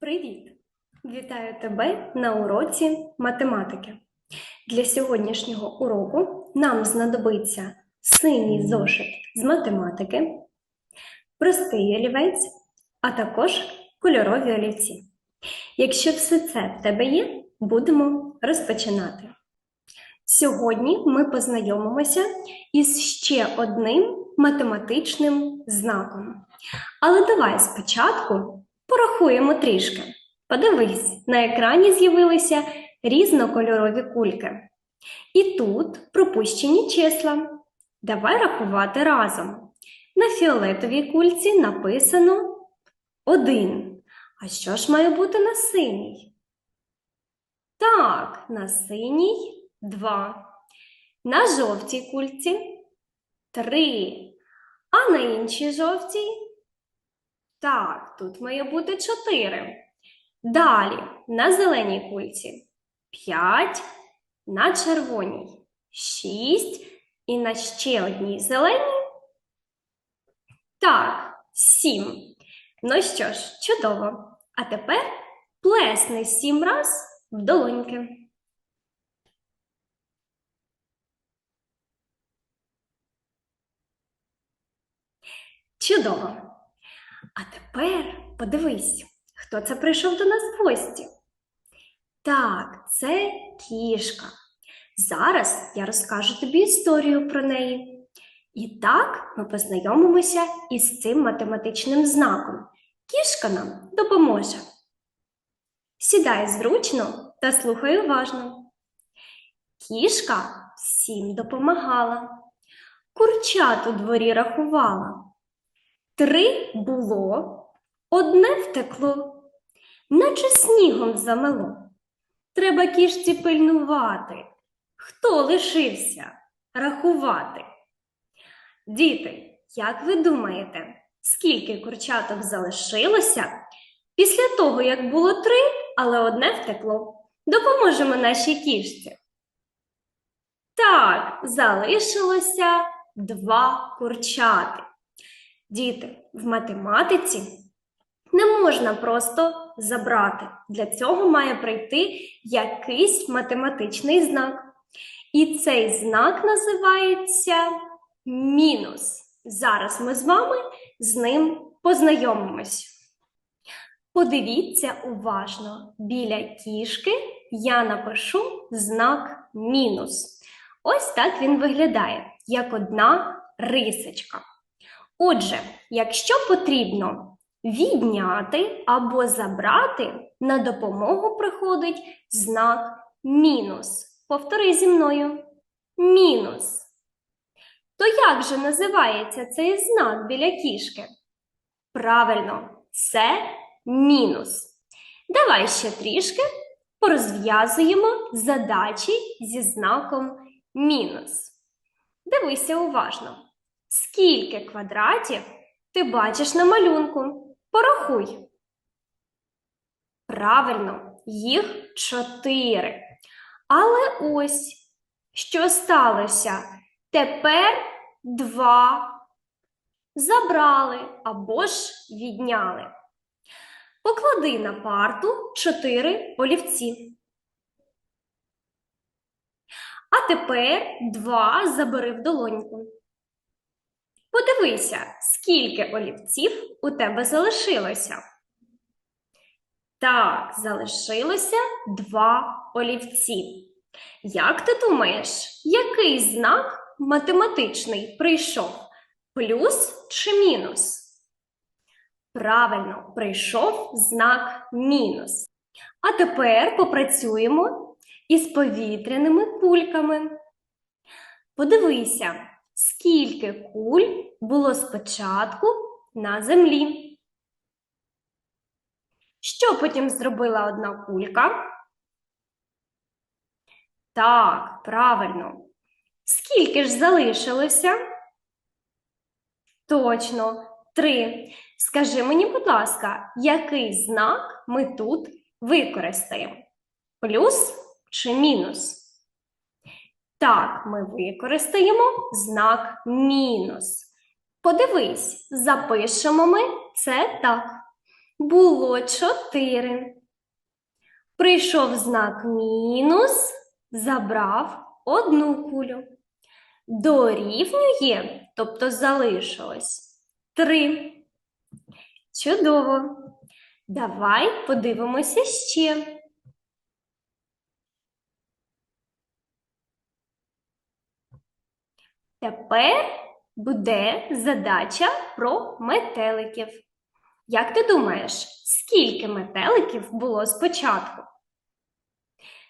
Привіт! Вітаю тебе на уроці математики. Для сьогоднішнього уроку нам знадобиться синій зошит з математики, простий олівець, а також кольорові олівці. Якщо все це в тебе є, будемо розпочинати. Сьогодні ми познайомимося із ще одним математичним знаком. Але давай спочатку порахуємо трішки. Подивись, на екрані з'явилися різнокольорові кульки. І тут пропущені числа. Давай рахувати разом. На фіолетовій кульці написано 1. А що ж має бути на синій? Так, на синій 2. На жовтій кульці 3. А на іншій жовтій так, тут має бути 4. Далі на зеленій кульці 5, на червоній 6 і на ще одній зеленій. Так, 7. Ну що ж, чудово. А тепер плесни 7 раз в долоньки. Чудово. Тепер подивись, хто це прийшов до нас в гості. Так, це кішка. Зараз я розкажу тобі історію про неї. І так ми познайомимося із цим математичним знаком. Кішка нам допоможе. Сідай зручно та слухай уважно. Кішка всім допомагала, курчат у дворі рахувала. Три було, одне втекло, наче снігом замело. Треба кішці пильнувати. Хто лишився рахувати? Діти, як ви думаєте, скільки курчаток залишилося після того, як було три, але одне втекло? Допоможемо нашій кішці. Так, залишилося два курчати. Діти, в математиці не можна просто забрати. Для цього має прийти якийсь математичний знак. І цей знак називається мінус. Зараз ми з вами з ним познайомимось. Подивіться уважно, біля кішки я напишу знак мінус. Ось так він виглядає, як одна рисочка. Отже, якщо потрібно відняти або забрати, на допомогу приходить знак мінус. Повтори зі мною. Мінус. То як же називається цей знак біля кішки? Правильно, це мінус. Давай ще трішки порозв'язуємо задачі зі знаком мінус. Дивися уважно. Скільки квадратів ти бачиш на малюнку? Порахуй. Правильно, їх чотири. Але ось що сталося? Тепер два забрали або ж відняли. Поклади на парту чотири олівці. А тепер два забери в долоньку. Подивися, скільки олівців у тебе залишилося. Так, залишилося два олівці. Як ти думаєш, який знак математичний прийшов? Плюс чи мінус? Правильно, прийшов знак мінус. А тепер попрацюємо із повітряними кульками. Подивися, скільки куль було спочатку на землі. Що потім зробила одна кулька? Так, правильно. Скільки ж залишилося? Точно, три. Скажи мені, будь ласка, який знак ми тут використаємо? Плюс чи мінус? Так, ми використаємо знак мінус. Подивись, запишемо ми це так. було чотири. Прийшов знак мінус, забрав одну кулю. Дорівнює, тобто залишилось три. Чудово. Давай подивимося ще. Тепер буде задача про метеликів. Як ти думаєш, скільки метеликів було спочатку?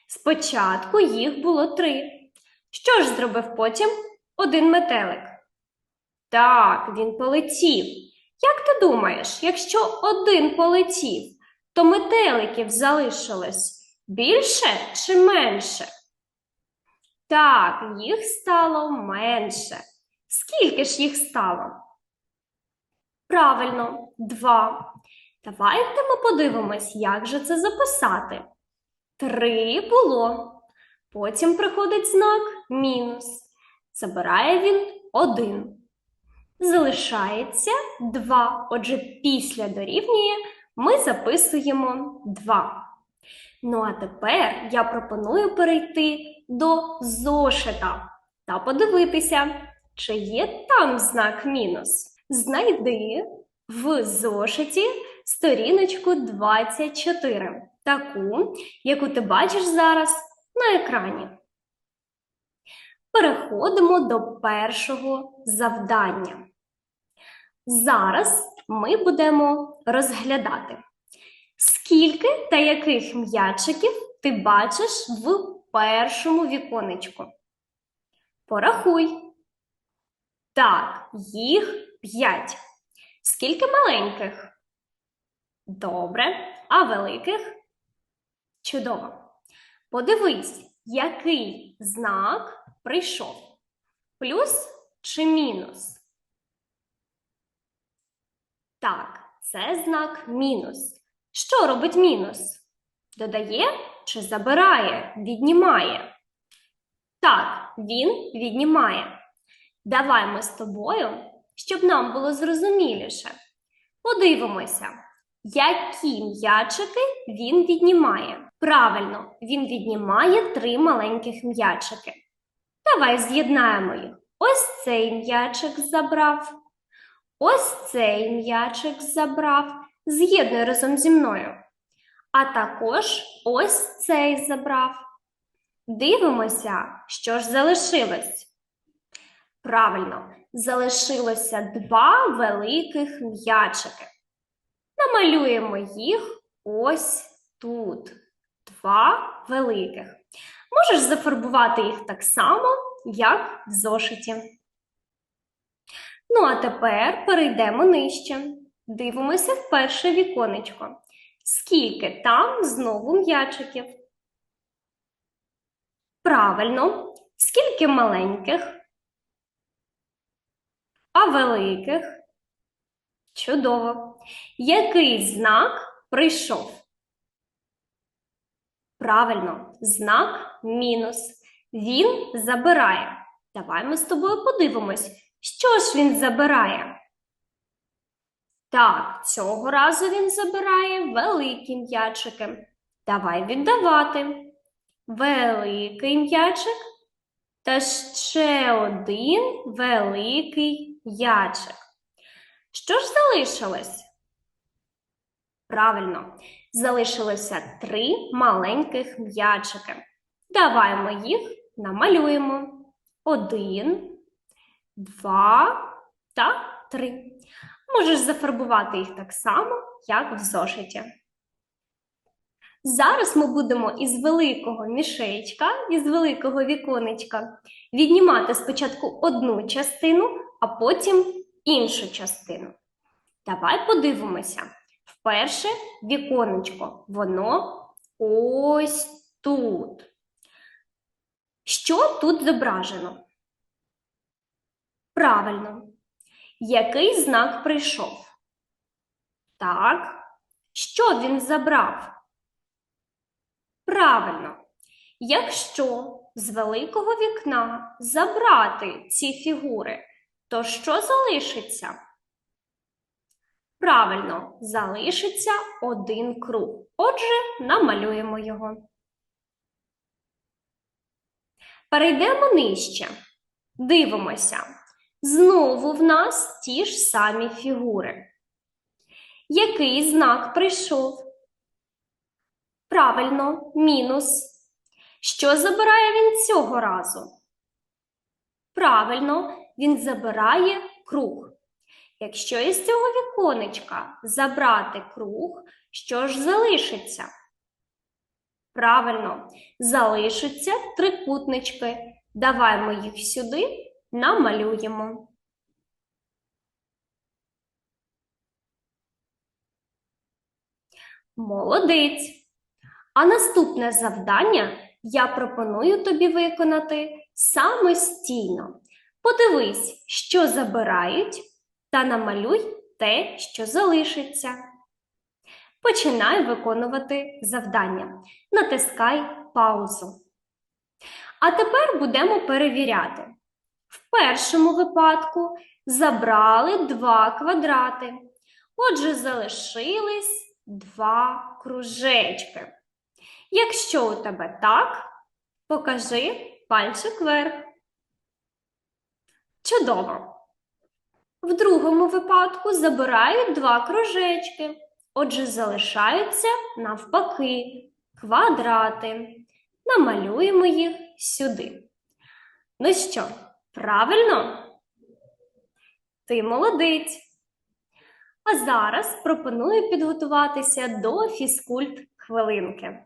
Спочатку їх було три. Що ж зробив потім один метелик? Так, він полетів. Як ти думаєш, якщо один полетів, то метеликів залишилось більше чи менше? Так, їх стало менше. Скільки ж їх стало? Правильно, два. Давайте ми подивимось, як же це записати. Три було. Потім приходить знак мінус. Забирає він один. Залишається два. Отже, після дорівнює ми записуємо два. Ну а тепер я пропоную перейти до зошита та подивитися, чи є там знак мінус. Знайди в зошиті сторіночку 24, таку, яку ти бачиш зараз на екрані. Переходимо до першого завдання. Зараз ми будемо розглядати, скільки та яких м'ячиків ти бачиш в першому віконечку. Порахуй. Так, їх п'ять. Скільки маленьких? Добре. А великих? Чудово. Подивись, який знак прийшов. Плюс чи мінус? Так, це знак мінус. Що робить мінус? Додає чи забирає, віднімає? Так, він віднімає. Давай з тобою, щоб нам було зрозуміліше. Подивимося, які м'ячики він віднімає. Правильно, він віднімає три маленьких м'ячики. Давай з'єднаємо їх. Ось цей м'ячик забрав. Ось цей м'ячик забрав. З'єднуй разом зі мною. А також ось цей забрав. Дивимося, що ж залишилось. Правильно, залишилося два великих м'ячики. Намалюємо їх ось тут. Два великих. Можеш зафарбувати їх так само, як в зошиті. Ну, а тепер перейдемо нижче. Дивимося в перше віконечко. Скільки там знову м'ячиків? Правильно, скільки маленьких? А великих? Чудово. Який знак прийшов? Правильно, знак мінус. Він забирає. Давай ми з тобою подивимось, що ж він забирає. Так, цього разу він забирає великі м'ячики. Давай віддавати. Великий м'ячик та ще один великий м'ячик. Що ж залишилось? Правильно, залишилося три маленьких м'ячики. Давай ми їх намалюємо. Один, два та три. Можеш зафарбувати їх так само, як в зошиті. Зараз ми будемо із великого мішечка, із великого віконечка віднімати спочатку одну частину, а потім іншу частину. Давай подивимося. Вперше віконечко, воно ось тут. Що тут зображено? Правильно. Який знак прийшов? Так. Що він забрав? Правильно. Якщо з великого вікна забрати ці фігури, то що залишиться? Правильно, залишиться один круг. Отже, намалюємо його. Перейдемо нижче. Дивимося. Знову в нас ті ж самі фігури. Який знак прийшов? Правильно, мінус. Що забирає він цього разу? Правильно, він забирає круг. Якщо із цього віконечка забрати круг, що ж залишиться? Правильно, залишаться трикутнички. Давай ми їх сюди намалюємо. Молодець. А наступне завдання я пропоную тобі виконати самостійно. Подивись, що забирають, та намалюй те, що залишиться. Починай виконувати завдання. Натискай паузу. А тепер будемо перевіряти. В першому випадку забрали два квадрати. Отже, залишились два кружечки. Якщо у тебе так, покажи пальчик вверх. Чудово! В другому випадку забирають два кружечки. Отже, залишаються навпаки квадрати. Намалюємо їх сюди. Ну що, правильно? Ти молодець. А зараз пропоную підготуватися до фізкульт хвилинки.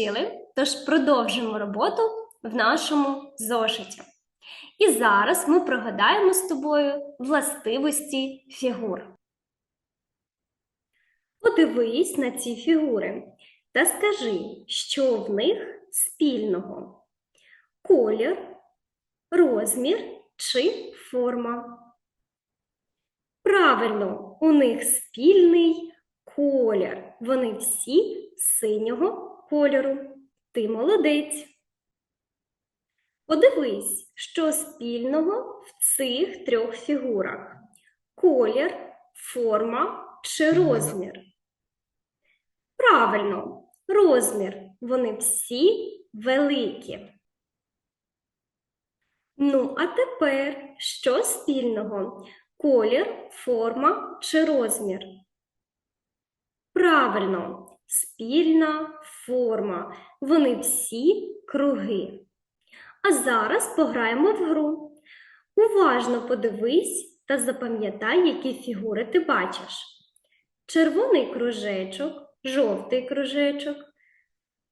Відпочили, тож продовжимо роботу в нашому зошиті. І зараз ми пригадаємо з тобою властивості фігур. Подивись на ці фігури та скажи, що в них спільного: колір, розмір чи форма. Правильно, у них спільний колір. Вони всі синього кольору. Ти молодець. Подивись, що спільного в цих трьох фігурах: колір, форма чи розмір. Правильно, розмір. Вони всі великі. Ну, а тепер що спільного? Колір, форма чи розмір? Правильно, спільна форма. Вони всі круги. А зараз пограємо в гру. Уважно подивись та запам'ятай, які фігури ти бачиш. Червоний кружечок, жовтий кружечок,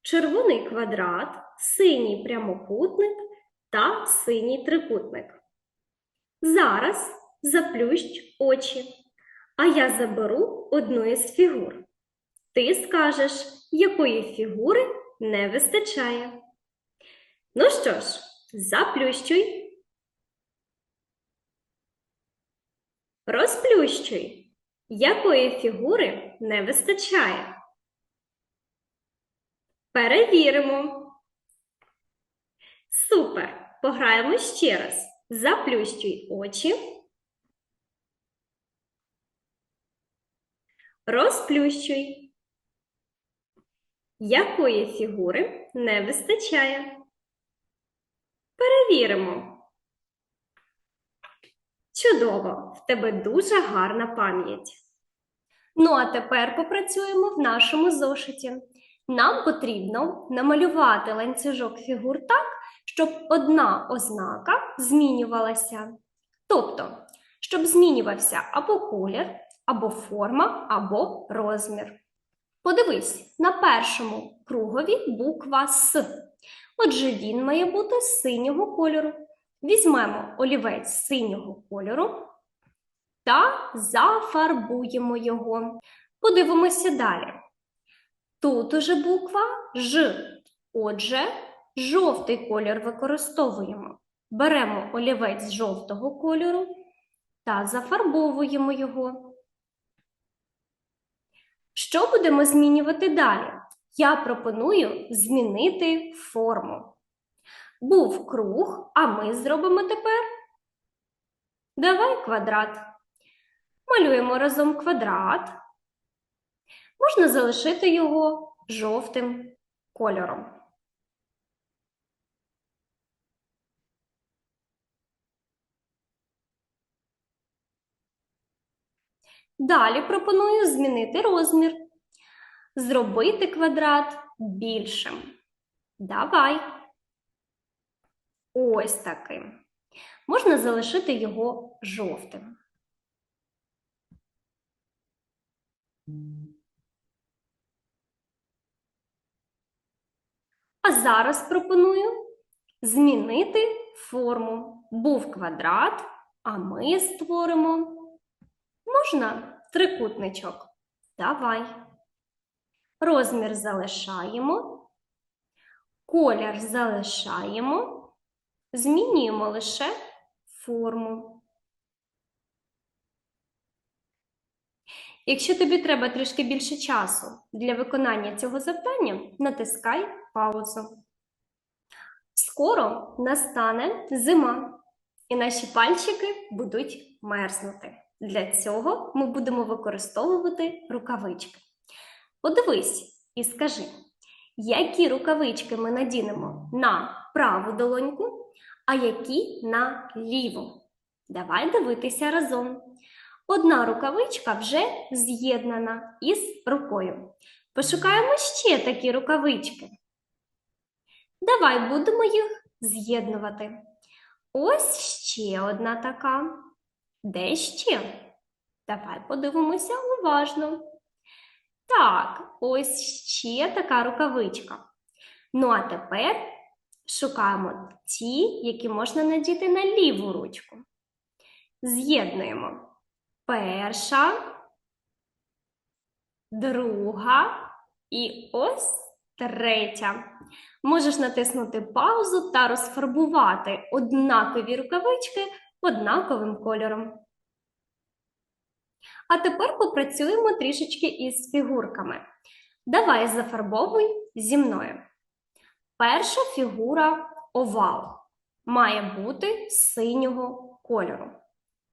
червоний квадрат, синій прямокутник та синій трикутник. Зараз заплющ очі, а я заберу одну із фігур. Ти скажеш, якої фігури не вистачає. Ну що ж, заплющуй. Розплющуй. Якої фігури не вистачає? Перевіримо. Супер! Пограємо ще раз. Заплющуй очі. Розплющуй. Якої фігури не вистачає? Перевіримо. Чудово! В тебе дуже гарна пам'ять. Ну, а тепер попрацюємо в нашому зошиті. Нам потрібно намалювати ланцюжок фігур так, щоб одна ознака змінювалася. Тобто, щоб змінювався або колір, або форма, або розмір. Подивись, на першому кругові буква С. Отже, він має бути синього кольору. Візьмемо олівець синього кольору та зафарбуємо його. Подивимося далі. Тут уже буква Ж. Отже, жовтий колір використовуємо. Беремо олівець жовтого кольору та зафарбовуємо його. Що будемо змінювати далі? Я пропоную змінити форму. Був круг, а ми зробимо тепер. Давай квадрат. Малюємо разом квадрат. Можна залишити його жовтим кольором. Далі пропоную змінити розмір. Зробити квадрат більшим. Давай. Ось таким. Можна залишити його жовтим. А зараз пропоную змінити форму. Був квадрат, а ми створимо. Можна трикутничок. Давай. Розмір залишаємо, колір залишаємо, змінюємо лише форму. Якщо тобі треба трішки більше часу для виконання цього завдання, натискай паузу. Скоро настане зима, і наші пальчики будуть мерзнути. Для цього ми будемо використовувати рукавички. Подивись і скажи, які рукавички ми надінемо на праву долоньку, а які на ліву. Давай дивитися разом. Одна рукавичка вже з'єднана із рукою. Пошукаємо ще такі рукавички. Давай будемо їх з'єднувати. Ось ще одна така. Де ще? Давай подивимося уважно. Так, ось ще така рукавичка. Ну, а тепер шукаємо ті, які можна надіти на ліву ручку. З'єднуємо перша, друга і ось третя. Можеш натиснути паузу та розфарбувати однакові рукавички однаковим кольором. А тепер попрацюємо трішечки із фігурками. Давай зафарбовуй зі мною. Перша фігура овал має бути синього кольору.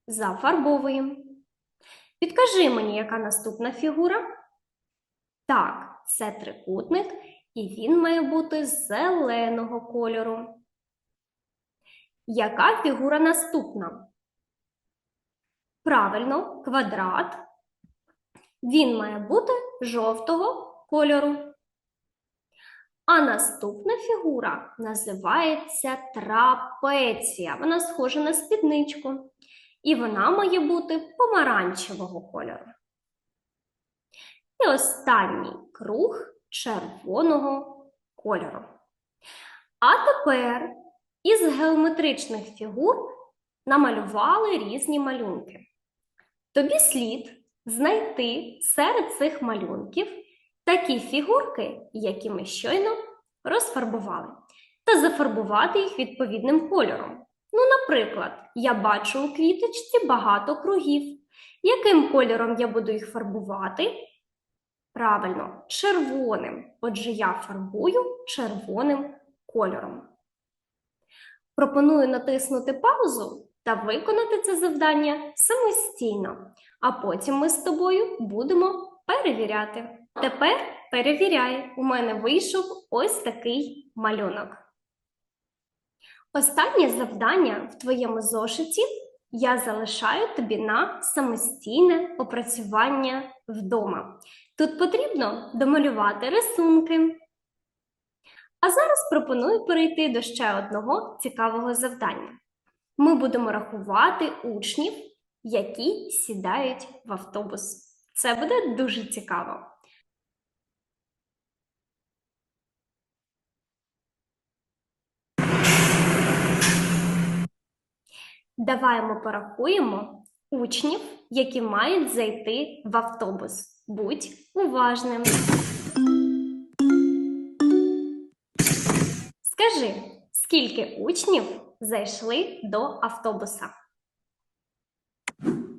Зафарбовуємо. Підкажи мені, яка наступна фігура? Так, це трикутник, і він має бути зеленого кольору. Яка фігура наступна? Правильно, квадрат. Він має бути жовтого кольору. А наступна фігура називається трапеція. Вона схожа на спідничку. І вона має бути помаранчевого кольору. І останній круг червоного кольору. А тепер із геометричних фігур намалювали різні малюнки. Тобі слід знайти серед цих малюнків такі фігурки, які ми щойно розфарбували, та зафарбувати їх відповідним кольором. Ну, наприклад, я бачу у квіточці багато кругів. Яким кольором я буду їх фарбувати? Правильно, червоним. Отже, я фарбую червоним кольором. Пропоную натиснути паузу та виконати це завдання самостійно, а потім ми з тобою будемо перевіряти. Тепер перевіряй, у мене вийшов ось такий малюнок. Останнє завдання в твоєму зошиті я залишаю тобі на самостійне опрацювання вдома. Тут потрібно домалювати рисунки. А зараз пропоную перейти до ще одного цікавого завдання. Ми будемо рахувати учнів, які сідають в автобус. Це буде дуже цікаво. Давай ми порахуємо учнів, які мають зайти в автобус. Будь уважним. Скажи, скільки учнів зайшли до автобуса?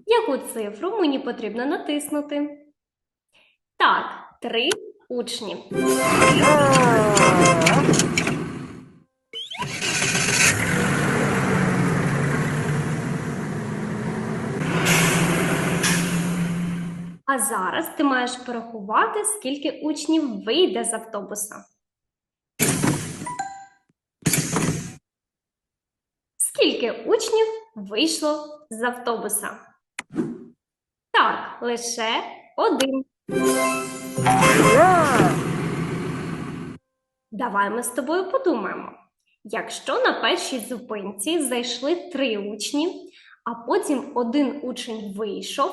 Яку цифру мені потрібно натиснути? Так, три учні. А зараз ти маєш порахувати, скільки учнів вийде з автобуса. Скільки учнів вийшло з автобуса? Так, лише один. Давай ми з тобою подумаємо. Якщо на першій зупинці зайшли три учні, а потім один учень вийшов,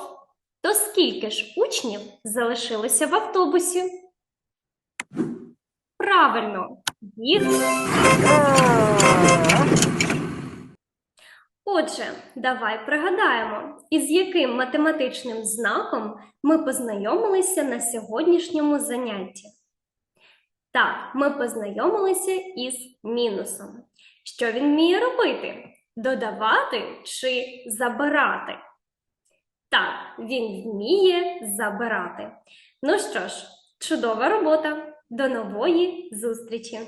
то скільки ж учнів залишилося в автобусі? Правильно, їх. Отже, давай пригадаємо, із яким математичним знаком ми познайомилися на сьогоднішньому занятті. Так, ми познайомилися із мінусом. Що він вміє робити? Додавати чи забирати? Так, він вміє забирати. Ну що ж, чудова робота. До нової зустрічі!